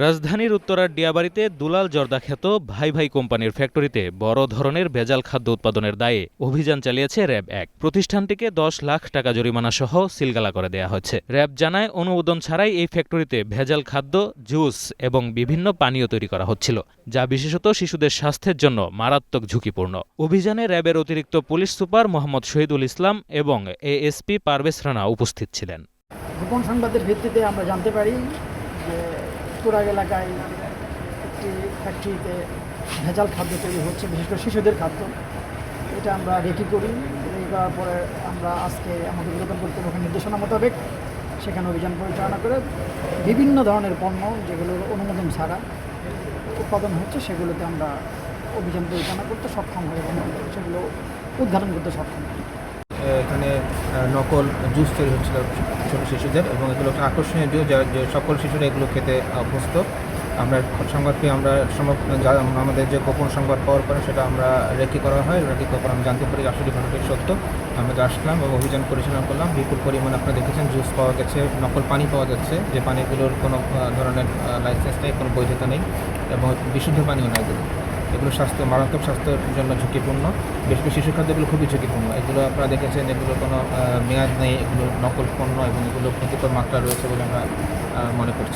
রাজধানীর উত্তরার ডিয়াবাড়িতে দুলাল জর্দা খ্যাত ভাই ভাই কোম্পানির ফ্যাক্টরিতে বড় ধরনের ভেজাল খাদ্য উৎপাদনের দায়ে অভিযান চালিয়েছে র্যাব এক। প্রতিষ্ঠানটিকে দশ লাখ টাকা জরিমানা সহ সিলগালা করে দেয়া হয়েছে। র্যাব জানায়, অনুমোদন ছাড়াই এই ফ্যাক্টরিতে ভেজাল খাদ্য, জুস এবং বিভিন্ন পানীয় তৈরি করা হচ্ছিল, যা বিশেষত শিশুদের স্বাস্থ্যের জন্য মারাত্মক ঝুঁকিপূর্ণ। অভিযানে র্যাবের অতিরিক্ত পুলিশ সুপার মোহাম্মদ শহীদুল ইসলাম এবং এএসপি পারভেজ রানা উপস্থিত ছিলেন। গোপন সংবাদের ভিত্তিতে আমরা জানতে পারি তুরাগ এলাকায় একটি ফ্যাক্টরিতে ভেজাল খাদ্য তৈরি হচ্ছে, বিশেষ করে শিশুদের খাদ্য। এটা আমরা রেকি করি। রেকি করার পরে আমরা আজকে আমাদের বিনোদন কর্তৃপক্ষের নির্দেশনা মোতাবেক। সেখানে অভিযান পরিচালনা করে বিভিন্ন ধরনের পণ্য যেগুলো অনুমোদন ছাড়া উৎপাদন হচ্ছে, সেগুলোতে আমরা অভিযান পরিচালনা করতে সক্ষম হই এবং সেগুলো উদ্ঘাটন করতে সক্ষম হই। এখানে নকল জুস তৈরি হচ্ছিল ছোটো শিশুদের এবং এগুলো একটা আকর্ষণীয় জুস যা সকল শিশুরা এগুলো খেতে অভ্যস্ত। আমরা সংবাদ পেয়ে আমরা যা- আমাদের যে গোপন সংবাদ পাওয়ার পরে সেটা আমরা রেকি করা হয়। রেকি করার আমরা জানতে পারি আসলে ঘটনাটি সত্য। আমরা আসলাম এবং অভিযান পরিচালনা করলাম। বিপুল পরিমাণে আপনারা দেখেছেন জুস পাওয়া গেছে, নকল পানি পাওয়া যাচ্ছে। যে পানিগুলোর কোনো ধরনের লাইসেন্স নেই, কোনো বৈধতা নেই এবং বিশুদ্ধ পানিও না এগুলো স্বাস্থ্য, মারাত্মক স্বাস্থ্যের জন্য ঝুঁকিপূর্ণ। বেশ বেশি শিশু খাদ্যগুলো খুবই ঝুঁকিপূর্ণ। এগুলো আপনারা দেখেছেন এগুলো কোনো মেয়াদ নেই, এগুলো নকল পণ্য এবং এগুলো ক্ষতিকর মাত্রা রয়েছে বলে আমরা মনে করছি।